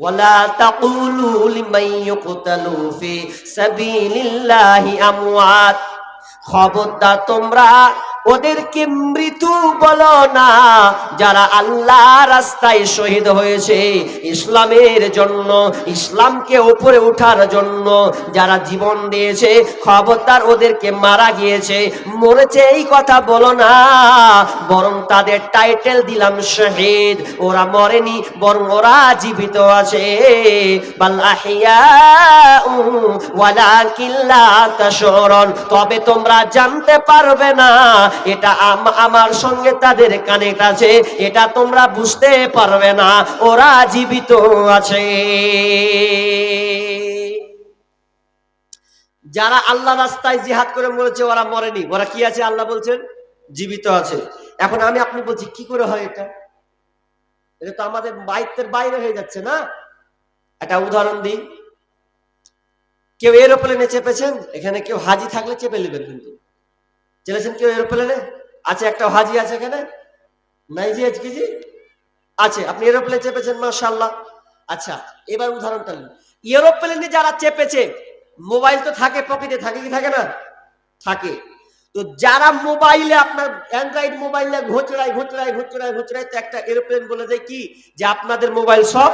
ولا تقولوا لمن يقتل في سبيل الله أموات খবরদার তোমরা ওদেরকে মৃত্যু বলো না। যারা আল্লাহ রাস্তায় শহীদ হয়েছে ইসলামের জন্য, ইসলামকে উপরে ওঠার জন্য যারা জীবন দিয়েছে, খবরদার ওদেরকে মারা গিয়েছে। মরেছে এই কথা বলো না। বরং তাদের টাইটেল দিলাম শহীদ। ওরা মরেনি, বরং ওরা জীবিত আছে। তবে তোমরা জানতে পারবে না এটা আমার সঙ্গে তাদের কানেক্ট আছে, এটা তোমরা বুঝতে পারবে না, ওরা জীবিত আছে। যারা আল্লাহ রাস্তায় জিহাদ করে মরেছে, ওরা মরেনি। ওরা কি আছে, আল্লাহ বলছেন? জীবিত আছে। এখন আমি আপনি বলছি, কি করে হয় এটা? এটা তো আমাদের বাইতের বাইরে হয়ে যাচ্ছে না? একটা উদাহরণ দিই। কেউ এরোপ্লেনে চেপেছেন, এখানে কেউ হাজি থাকলে চেপে নেবেন কিন্তু। চেলেছেন কেউ এরোপ্লেনে? আছে একটা হাজি আছে এখানে? নাই জি আজকে জি আছে, আপনি এরোপ্লেনে চেপেছেন, মাশাআল্লাহ। আচ্ছা এবার উদাহরণটা নিন। এরোপ্লেনে যারা চেপেছে, মোবাইল তো থাকে, পকেটে থাকে কি থাকে না? থাকে। তো যারা মোবাইলে আপনার অ্যান্ড্রয়েড মোবাইলে ঘোচড়ায় ঘোচড়ায় ঘোচড়ায় ঘোচড়ায়, তো একটা এরোপ্লেন বলে দেয় কি? যে আপনাদের মোবাইল সব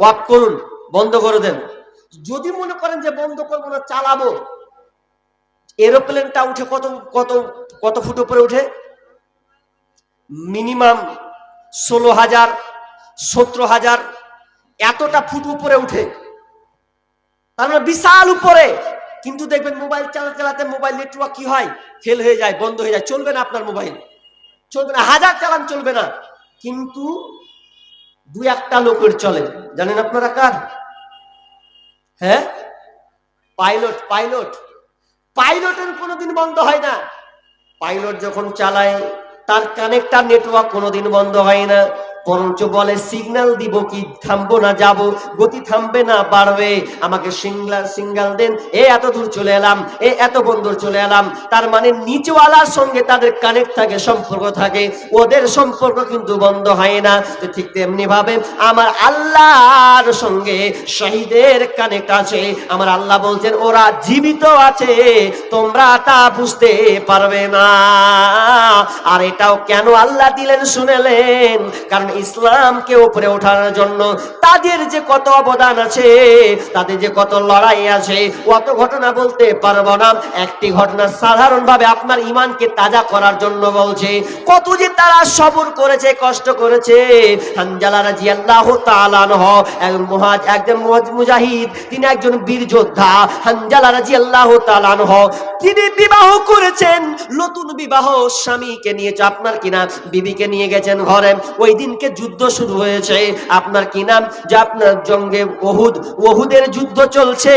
ওয়াক করুন, বন্ধ করে দেন। যদি মনে করেন যে বন্ধ করব না, চালাবো এরোপ্লেনটা উঠে কত কত কত ফুট উপরে উঠে? মিনিমাম ষোলো হাজার, সতেরো হাজার, এতটা ফুট উপরে উঠে। তার মানে বিশাল উপরে। কিন্তু দেখবেন মোবাইল চালাতে চালাতে মোবাইল নেটওয়ার্ক কি হয়? ফেল হয়ে যায়, বন্ধ হয়ে যায়। চলবে না আপনার মোবাইল। চলবে না। হাজার চালান চলবে না। কিন্তু দু একটা লোকের চলে। জানেন আপনারা কার? হ্যাঁ? Pilot pilot. পাইলটের কোনোদিন বন্ধ হয় না। পাইলট যখন চালায়, তার কানেক্টার নেটওয়ার্ক কোনোদিন বন্ধ হয় না। বরঞ্চ বলে সিগন্যাল দিব কি? থামবো না, যাব। গতি থামবে না, বাড়বে। আমাকে সিঙ্গাল সিঙ্গাল দেন। এ এত দূর চলে এলাম, এ এত বন্ধুর চলে এলাম। তার মানে নিচওয়ালার সঙ্গে তাদের কানেক্ট থাকে, সম্পর্ক থাকে। ওদের সম্পর্ক কিন্তু বন্ধ হয় না। ঠিক তেমনি ভাবে আমার আল্লাহর সঙ্গে শহীদের কানেক্ট আছে। আমার আল্লাহ বলছেন, ওরা জীবিত আছে, তোমরা তা বুঝতে পারবে না। আর এটাও কেন আল্লাহ দিলেন, শুনেলেন? কারণ ইসলামকে উপরে ওঠার জন্য তাদের যে কত অবদান আছে, তাদের যে কত লড়াই আছে কত ঘটনা বলতে পারব না। একটি ঘটনা সাধারণভাবে আপনার ইমানকে তাজা করার জন্য বলছে। কত যে তারা সবর করেছে, কষ্ট করেছে। হানজালা রাদিয়াল্লাহু তাআলা আনহ, একজন মুহাজ একজন মুজাহিদ, তিনি একজন বীর যোদ্ধা। হানজালা রাদিয়াল্লাহু তাআলা আনহ, তিনি বিবাহ করেছেন। নতুন বিবাহ স্বামীকে নিয়েছে আপনার কিনা বিবিকে নিয়ে গেছেন ঘরে। ওই দিনকে যুদ্ধ শুরু হয়েছে। আপনার কি নাম? যে আপনার জঙ্গে ওহুদ, ওহুদের যুদ্ধ চলছে।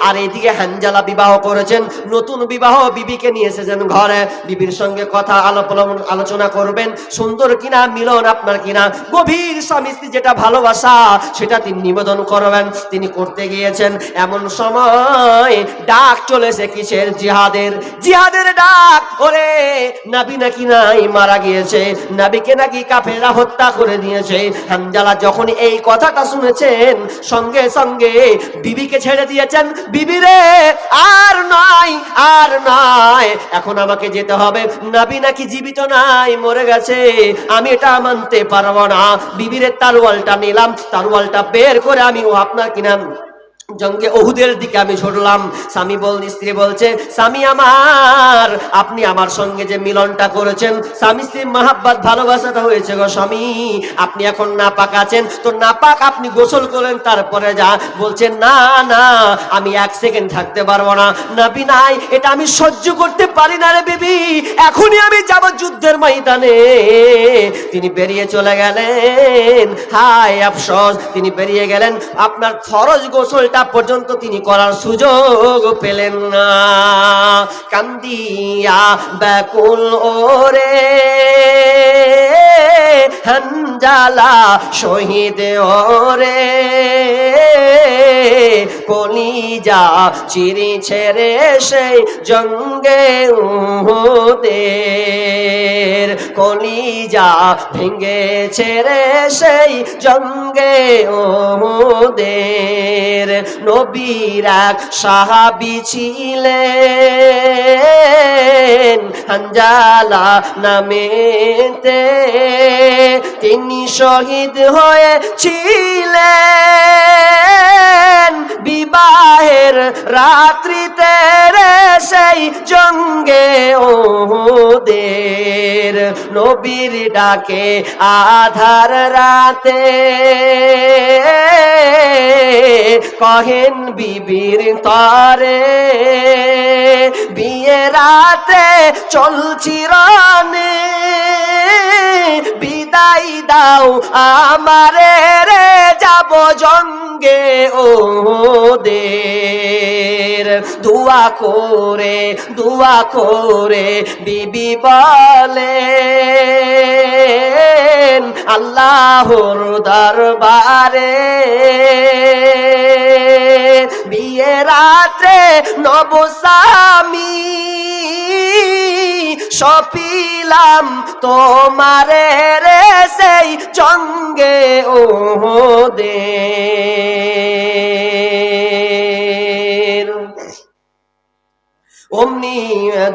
আর এদিকে হানজালা বিবাহ করেছেন। নতুন বিবাহ বিবিকে নিয়ে এসেছেন ঘরে। বিবির সঙ্গে কথা আলাপ আলোচনা করবেন। সুন্দর কিনা, মিলন আপনার কিনা? গভীর স্বামী স্ত্রী যেটা ভালোবাসা, সেটা তিনি নিবেদন করবেন। তিনি করতে গিয়েছেন এমন সময় ডাক চলেছে কিসের? জিহাদের। জিহাদের ডাক, ওরে, নাবি নাকি নাই মারা গিয়েছে? নাবিকে নাকি কাফেরা হত্যা করে দিয়েছে। হানজালা যখন এই কথাটা শুনেছেন, সঙ্গে সঙ্গে বিবিকে ছেড়ে দিয়েছেন বিবিরে আর নাই আর নাই। এখন আমাকে যেতে হবে। নাবি নাকি জীবিত নাই, মরে গেছে। আমি এটা মানতে পারব না। বিবিরের তারওয়ালটা নিলাম। তারওয়ালটা বের করে আমি ও আপনার কিনা জঙ্গে ওহুদের দিকে আমি ছুটলাম স্বামী বল স্ত্রী বলছে, স্বামী আমার, আপনি আমার সঙ্গে যে মিলনটা করেছেন, স্বামী স্ত্রীর মাহাব্বাত, ভালোবাসাটা হয়েছে গো স্বামী। আপনি এখন নাপাক আছেন, তো নাপাক আপনি গোসল করেন তারপরে যা। বলছেন না না, আমি এক সেকেন্ড থাকতে পারব না। নাবি নাই, এটা আমি সহ্য করতে পারি না রে বেবি। এখনই আমি যাব যুদ্ধের ময়দানে। তিনি বেরিয়ে চলে গেলেন। হায় আফসোস, তিনি বেরিয়ে গেলেন। আপনার ফরজ গোসলটা পর্যন্ত তিনি করার সুযোগ পেলেন না। কান্দিয়া ব্যাকুল ওরে হঞ্জালা শহীদ ওরে। কলিজা চিরি ছেড়ে সেই জঙ্গে উহুদের। কলিজা ভেঙ্গে ছেড়ে সেই জঙ্গে ওদের নবীর এক সাহাবি ছিলেন হাঞ্জালা নামেতে। তিনি শহীদ হয়েছিলেন। da বিবাহের রাত্রিতে রে সেই জঙ্গে ওদের। নবীর ডাকে আধার রাতে। কহেন বিবির তরে, বিয়ে রাতে চলছি রানে। বিদায় দাও আমারে রে, যাব জঙ্গে ওদের দুয়া করে দুয়া করে বিবি বলে আল্লাহর দরবারে বিয়ে রাত্রে নবসামী সপিলাম তোমারে রে সেই জঙ্গে ওদের অমনি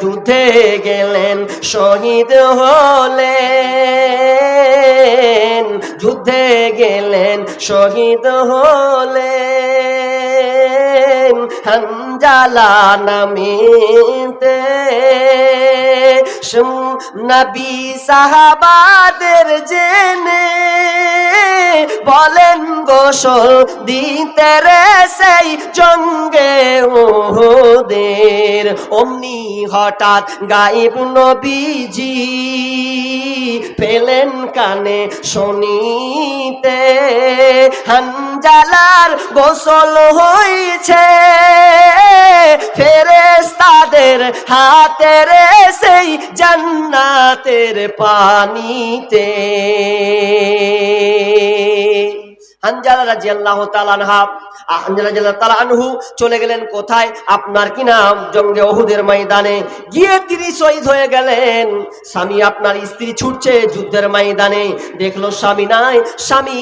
যুদ্ধে গেলেন শহীদ হলেন। যুদ্ধে গেলেন শহীদ হলেন। হানজালা নামিতে নবী সাহাবাদের জেনে। বলেন গোসল দিতে রে সেই জঙ্গে ওদের অমনি হঠাৎ গাইব নবীজি পেলেন কানে শুনিতে। হানজালার গোসল হয়েছে ফেরেস্তাদের হাতে রে সেই জান্নাতের পানিতে। হানজালা রাজিয়াল্লাহু তাআলা আনহা। হানজালা আনহু চলে গেলেন কোথায়? আপনার কি নাম? জঙ্গে ওহুদের ময়দানে। গিয়ে তিনি শহীদ হয়ে গেলেন। স্বামী আপনার স্ত্রী ছুটছে যুদ্ধের ময়দানে। দেখল স্বামী নাই। স্বামী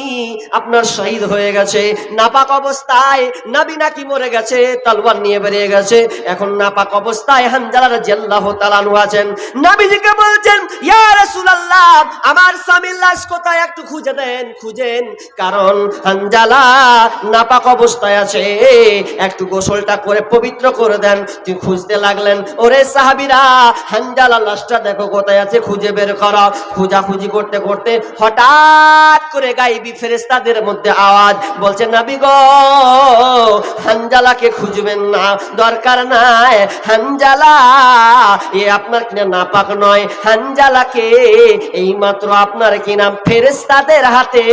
আপনার শহীদ হয়ে গেছে। নাপাক অবস্থায় নাবি নাকি মরে গেছে তলবার নিয়ে বেরিয়ে গেছে। এখন নাপাক অবস্থায় হানজালা রাদিয়াল্লাহু তাআলা আনহু আছেন। নবীজিকে বলছেন, ইয়া রাসূলুল্লাহ, আমার স্বামীর লাশ কোথায়? একটু খুঁজে দেন, খুঁজেন। কারণ হানজালা নাপাক অবস্থায় আছে। একটু গোসলটা করে পবিত্র করে দেন। তুই খুঁজতে লাগলেন, ওরে সাহাবিরা লাশটা দেখো কোথায় আছে, খুঁজে বের করতে করতে হঠাৎ করে গাইবি ফেরেস্তাদের মধ্যে আওয়াজ বলছে খুঁজবেন না, দরকার নাই। হানজালা, এ আপনার কিনা নাপাক নয়। হানজালাকে এই মাত্র আপনার কিনা ফেরেস্তাদের হাতে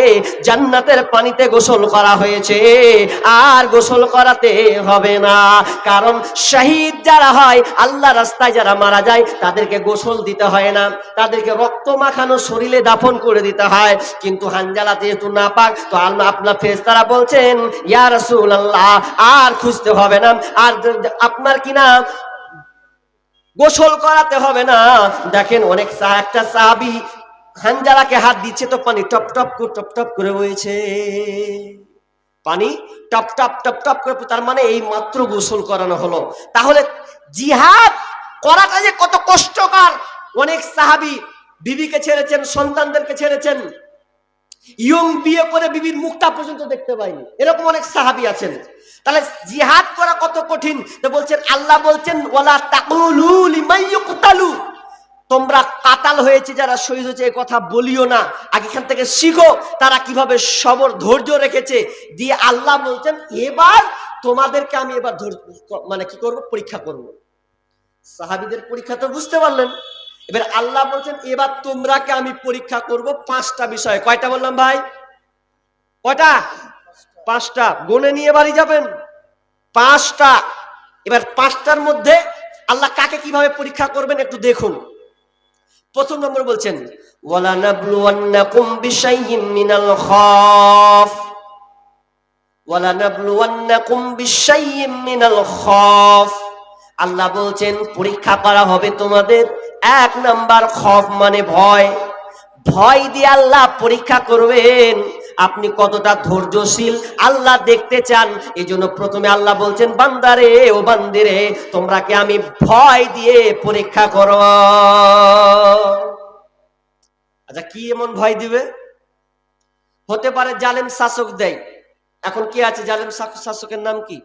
জান্নাতের পানিতে গোসল করা হয়েছে, আর গোসল করাতে হবে না। কারণ শহীদ যারা হয়, আল্লাহ রাস্তায় যারা মারা যায়, তাদেরকে গোসল দিতে হয় না। তাদেরকে রক্ত মাখানো শরীরে দাফন করে দিতে হয়। কিন্তু হানজালা যেহেতু না পাক তো আল্লাহ আপনার ফেরেশতারা বলছেন, ইয়া রাসূলুল্লাহ, আর খুঁজতে হবে না। আর আপনার কিনা গোসল করাতে হবে না? দেখেন অনেক একটা সাহাবি হানজালাকে হাত দিচ্ছে তো পানি টপ টপ করে, টপ টপ করে বইছে। পানি টপ টপ টপ টপ করে তার মানে এই মাত্র গোসল করানো হলো। তাহলে জিহাদ করাটা যে কত কষ্টকর। অনেক সাহাবি বিবিকে ছেড়েছেন, সন্তানদেরকে ছেড়েছেন। ইয়ং বিয়ে করে বিবির মুখটা পর্যন্ত দেখতে পাইনি। এরকম অনেক সাহাবি আছেন। তাহলে জিহাদ করা কত কঠিন? বলছেন, আল্লাহ বলছেন ওলা তাকুলু লিমাইয়ুকতালু তোমরা কাতাল হয়েছে, যারা শহীদ হয়েছে কথা বলিও না। আগে এখান থেকে শিখো, তারা কীভাবে সবর, ধৈর্য রেখেছে। দিয়ে আল্লাহ বলছেন, এবার তোমাদেরকে আমি এবার মানে কি করব? পরীক্ষা করব। সাহাবিদের পরীক্ষা তো বুঝতে পারলেন। এবার আল্লাহ বলছেন, এবার তোমরাকে আমি পরীক্ষা করব পাঁচটা বিষয়। কয়টা বললাম ভাই? কয়টা? পাঁচটা। গনে নিয়ে বাড়ি যাবেন। পাঁচটা। এবার পাঁচটার মধ্যে আল্লাহ কাকে কীভাবে পরীক্ষা করবেন একটু দেখুন। প্রথম নম্বর বলছেন ওয়ালা নাবলুওয়ান্নাকুম বিশাইয়্যিম মিনাল খাফ। ওয়ালানাবলুওয়ান্নাকুম বিশাইয়্যিম মিনাল খাউফ আল্লাহ বলছেন, পরীক্ষা করা হবে তোমাদের এক নাম্বার খফ মানে ভয়। ভয় দিয়ে আল্লাহ পরীক্ষা করবেন। আপনি কতটা ধৈর্যশীল? আল্লাহ দেখতে চান। এই জন্য প্রথমে আল্লাহ বলছেন, বান্দারে, ও বান্দিরে তোমরাকে আমি ভয় দিয়ে পরীক্ষা করো? আচ্ছা কি এমন ভয় দিবে? হতে পারে জালেম শাসক দেয়। এখন কি আছে জালেম শাসক- শাসকের নাম কি?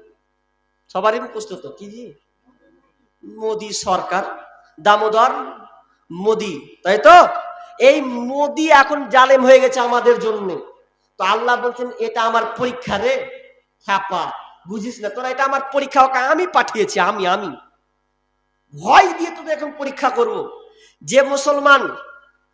সবারই মুখস্থ তো। কি জি মোদি সরকার। দামোদর মোদি, তাই তো? এই মোদি এখন জালেম হয়ে গেছে আমাদের জন্য। তো আল্লাহ বলছেন, এটা আমার পরীক্ষা রে ছাপা বুঝিস না তোরা, এটা আমার পরীক্ষা, ওকে আমি পাঠিয়েছি, আমি আমি। ভয় দিয়ে তোদের এখন পরীক্ষা করব। যে মুসলমান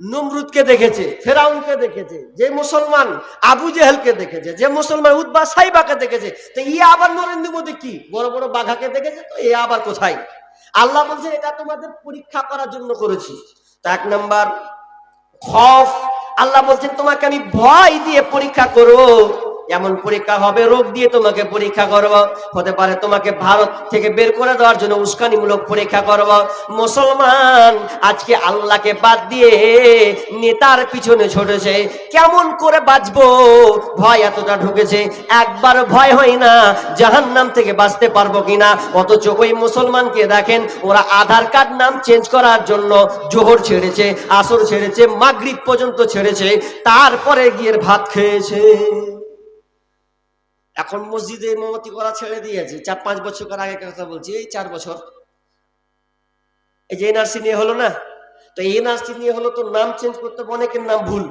নমরুদকে দেখেছে, ফেরাউনকে দেখেছে, যে মুসলমান আবু জেহেলকে দেখেছে, যে মুসলমান উদ্বা সাইবাকে দেখেছে, তো ই আবার নরেন্দ্র মোদী কি? বড় বড় বাঘাকে দেখেছে, তো এ আবার কোথায়? আল্লাহ বলছে এটা তোমাদের পরীক্ষা করার জন্য করেছি। তো এক নাম্বার, খফ আল্লাহ বলছেন তোমাকে আমি ভয় দিয়ে পরীক্ষা করব। এমন পরীক্ষা হবে, রোগ দিয়ে তোমাকে পরীক্ষা করব। হতে পারে তোমাকে ভারত থেকে বের করে দেওয়ার জন্য উস্কানিমূলক পরীক্ষা করব। মুসলমান, আজকে আল্লাহকে বাদ দিয়ে নেতার পিছনে ছুটেছে। কেমন করে বাঁচবো? ভয় এতটা ঢুকেছে। একবার ভয় হয় না জাহান নাম থেকে বাঁচতে পারব কিনা? অথচ ওই মুসলমানকে দেখেন, ওরা আধার কার্ড নাম চেঞ্জ করার জন্য জোহর ছেড়েছে, আসর ছেড়েছে, মাগরিব পর্যন্ত ছেড়েছে, তারপরে গিয়ে ভাত খেয়েছে। এখন মসজিদে মোমতি করা ছেড়ে দিয়েছে চার পাঁচ বছর আগে কথা বলছি এই চার বছর। এই যে এনআরসি নিয়ে হলো না? তো এনআরসি নিয়ে হলো তো নাম চেঞ্জ করতে হবে, অনেকের নাম ভুল।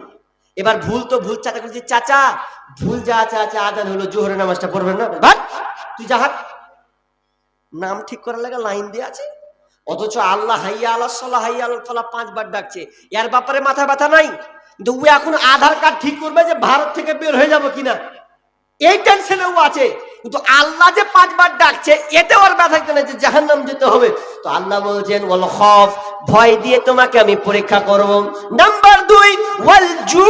এবার ভুল তো ভুল চাচা করছি চাচা ভুল যা আছে আছে আদান হলো জোহরের নামাজটা পড়বেন না? ভাট তুই যা নাম ঠিক করার লাগা লাইন দিয়ে আছে। অথচ আল্লাহ হাইয়া আল্লাহ সাল্লাহ হাইয়া আল্লাহ ফালা পাঁচবার ডাকছে। এর ব্যাপারে মাথা ব্যথা নাই? কিন্তু ও এখন আধার কার্ড ঠিক করবে যে ভারত থেকে বের হয়ে যাব কিনা? এই টেনশনে ও আছে। কিন্তু আল্লাহ যে পাঁচবার ডাকছে, এতে ওর ব্যথা কেন যে জাহান্নাম যেতে হবে। তো আল্লাহ বলছেন, ওয়াল হফ ভয় দিয়ে তোমাকে আমি পরীক্ষা করব। নাম্বার দুই, ওয়াল জু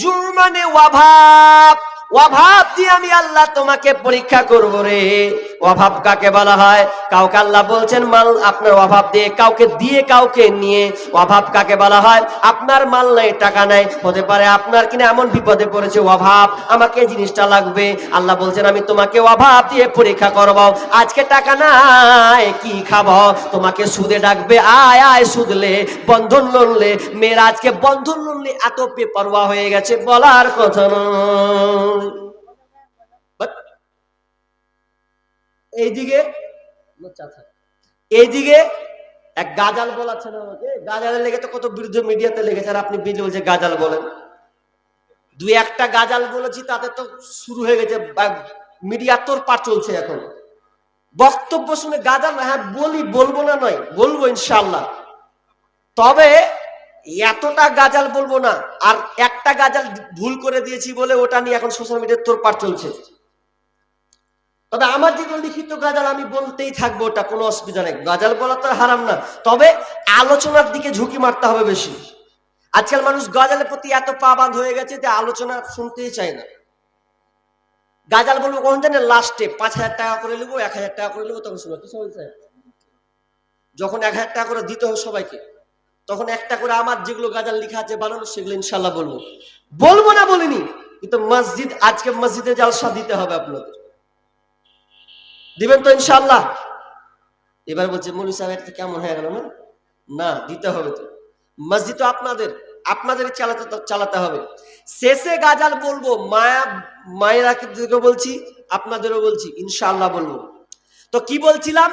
জু মানে অভাব অভাব দিয়ে আমি আল্লাহ তোমাকে পরীক্ষা করব রে। অভাব কাকে বলা হয়? কাউকে আল্লাহ বলছেন, মাল আপনার অভাব দিয়ে কাউকে দিয়ে কাউকে নিয়ে অভাব কাকে বলা হয়? আপনার মাল নাই, টাকা নাই। হতে পারে আপনার কিনা এমন বিপদে পড়েছে, অভাব, আমাকে জিনিসটা লাগবে। আল্লাহ বলছেন, আমি তোমাকে অভাব দিয়ে পরীক্ষা করব। আজকে টাকা নাই, কি খাব? তোমাকে সুদে ডাকবে, আয় আয় সুদলে, বন্ধন লড়লে। মেয়েরা আজকে বন্ধন লড়লে এত পেপারওয়া হয়ে গেছে, বলার কথা নয়। এইদিকে এইদিকে এক গাজাল বলাচ্ছে না আমাকে? গাজালের লেগে তো কত বিরুদ্ধে মিডিয়াতে লেগেছে আর আপনি বিজে বলছে গাজাল বলেন। দুই একটা গাজাল বলেছি তাতে তো শুরু হয়ে গেছে মিডিয়া তোর পা চলছে এখন। বক্তব্য শুনে গাজাল হ্যাঁ বলি বলব না নয় বলব ইনশাল্লাহ তবে এতটা গাজাল বলব না আর একটা গাজাল ভুল করে দিয়েছি বলে ওটা নিয়ে এখন সোশ্যাল মিডিয়ার তোর পার চলছে। তবে আমার যেগুলো লিখিত গাজাল আমি বলতেই থাকব, ওটা কোনো অসুবিধা নেই। গাজাল বলা তো হারাম না। তবে আলোচনার দিকে ঝুঁকি মারতে হবে বেশি। আজকাল মানুষ গাজালের প্রতি এত পাবাদ হয়ে গেছে যে আলোচনা শুনতেই চায় না। গাজাল বলব কখন জানেন লাস্টে পাঁচ হাজার টাকা করে নেব, এক হাজার টাকা করে নেব, তখন শুনব, কি যখন এক হাজার টাকা করে দিতে হবে সবাইকে, তখন একটা করে আমার যেগুলো গাজাল লেখা আছে বানানো, সেগুলো ইনশাল্লাহ বলব। বলব না বলিনি, কিন্তু মসজিদ, আজকে মসজিদে জালসা দিতে হবে আপনাদের। দিবেন তো ইনশাল্লাহ এবার বলছে মৌলী সাহেব, এটা কেমন হয়ে গেল? না না, দিতে হবে তো। মসজিদ তো আপনাদের আপনাদের চালাতে চালাতে হবে। শেষে গাজাল বলব, মায়া, মায়েরা দিকে বলছি, আপনাদেরও বলছি ইনশাল্লাহ বলব। তো কি বলছিলাম?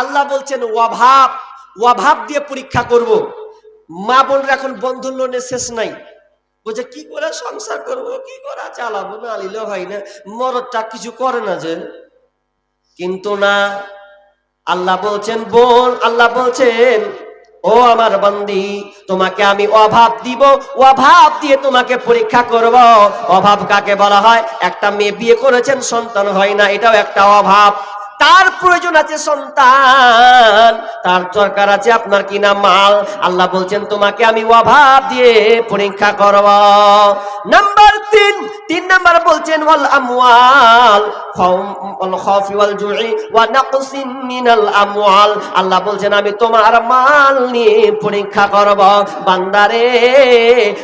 আল্লাহ বলছেন অভাব অভাব দিয়ে পরীক্ষা করব। মা বোনরা এখন বন্ধন লোনের শেষ নাই। বলছে, কি করে সংসার করব, কি করে চালাবো? না আলিলে হয় না। মরদটা কিছু করে না যে। কিন্তু না। আল্লাহ বলছেন, বোন, আল্লাহ বলছেন, ও আমার বন্দি, তোমাকে আমি অভাব দিব, অভাব দিয়ে তোমাকে পরীক্ষা করব। অভাব কাকে বলা হয়? একটা মেয়ে বিয়ে করেছেন, সন্তান হয় না, এটাও একটা অভাব। তার প্রয়োজন আছে সন্তান। তার দরকার আছে আপনার কিনা মাল? আল্লাহ বলছেন, তোমাকে আমি অভাব দিয়ে পরীক্ষা করব। নাম্বার তিন তিন নাম্বার বলছেন, ওয়াল আমওয়াল। আল্লাহ বলছেন, আমি তোমার মাল নিয়ে পরীক্ষা করব। বান্দারে,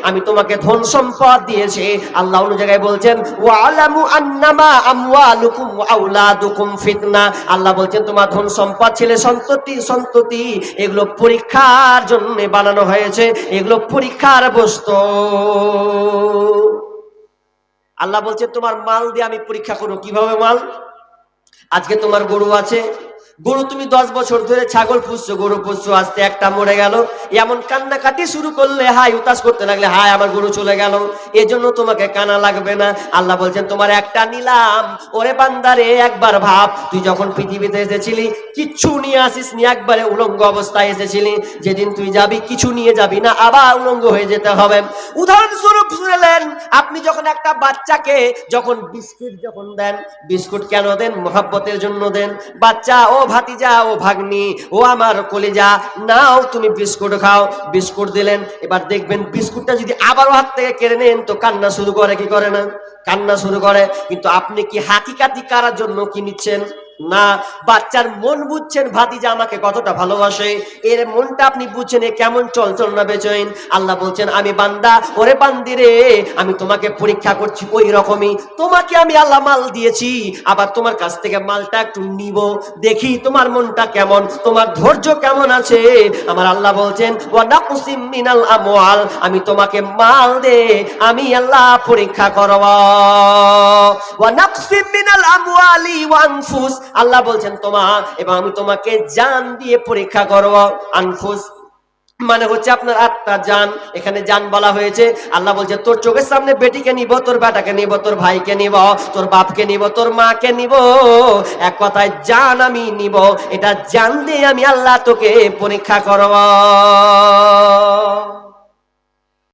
আমি তোমাকে ধন সম্পদ দিয়েছি। আল্লাহ অন্য জায়গায় বলছেন, ওয়ালামু আন্নামা আমওয়ালুকুম ওয়া আওলাদুকুম ফিতনা। আল্লাহ বলছেন, তোমার ধন সম্পদ ছেলে সন্ততি সন্ততি। এগুলো পরীক্ষার জন্য বানানো হয়েছে। এগুলো পরীক্ষার বস্তু। আল্লাহ বলছে তোমার মাল দিয়ে আমি পরীক্ষা করব। কীভাবে মাল? আজকে তোমার গরু আছে। গরু তুমি দশ বছর ধরে ছাগল পুষছো, গরু পুষছো, আস্তে একটা মরে গেল। এমন কান্নাকাটি শুরু করলে হাই উতাস করতে লাগলে হাই আমার গরু চলে গেল। এজন্য তোমাকে কানা লাগবে না। আল্লাহ বলছেন, তোমার একটা নিলাম। ওরে বান্দারে, একবার ভাব, তুই যখন পৃথিবীতে এসেছিলি, কিচ্ছু নিয়ে আসিস নি একবারে উলঙ্গ অবস্থায় এসেছিলি। যেদিন তুই যাবি, কিছু নিয়ে যাবি না, আবার উলঙ্গ হয়ে যেতে হবে। উদাহরণস্বরূপ শুনেলেন আপনি যখন একটা বাচ্চাকে যখন বিস্কুট যখন দেন, বিস্কুট কেন দেন? মোহাব্বতের জন্য দেন। বাচ্চা, ও ভাতিজা, ও ভাগ্নি, ও আমার কলিজা, নাও তুমি বিস্কুট খাও। বিস্কুট দিলেন, এবার দেখবেন বিস্কুটটা যদি আবারও হাত থেকে কেড়ে নেন, তো কান্না শুরু করে, কি করে না? কান্না শুরু করে, কিন্তু আপনি কি হাকিকাতি কারার জন্য কি নিচ্ছেন? না, বাচ্চার মন বুঝছেন ভাতিজা আমাকে কতটা ভালোবাসে। এর মনটা আপনি বুঝছেন কেমন চলচল না বেচইন আল্লাহ বলছেন, আমি বান্দা, ওরে বান্দি রে, আমি তোমাকে পরীক্ষা করছি ওই রকমই। তোমাকে আমি আল্লাহ মাল দিয়েছি, আবার তোমার কাছ থেকে মালটা একটু নিব। দেখি তোমার মনটা কেমন, তোমার ধৈর্য কেমন আছে? আমার আল্লাহ বলছেন মিনাল আমওয়াল, আমি তোমাকে মাল দে, আমি আল্লাহ পরীক্ষা করব। ওয়া নাকুসিম মিনাল আমওয়ালি ওয়া আনফুস আল্লাহ বলছেন তোমার এবং আমি তোমাকে জান দিয়ে পরীক্ষা করব। আনফুস। মানে হচ্ছে আপনার আত্মা জান। এখানে জান বলা হয়েছে। আল্লাহ বলছে, তোর চোখের সামনে বেটিকে নিব, তোর বেটাকে নিব, তোর ভাইকে নিব, তোর বাপকে নিব, তোর মাকে নিব। এক কথায় জান আমি নিব। এটা জান দিয়ে আমি আল্লাহ তোকে পরীক্ষা করব।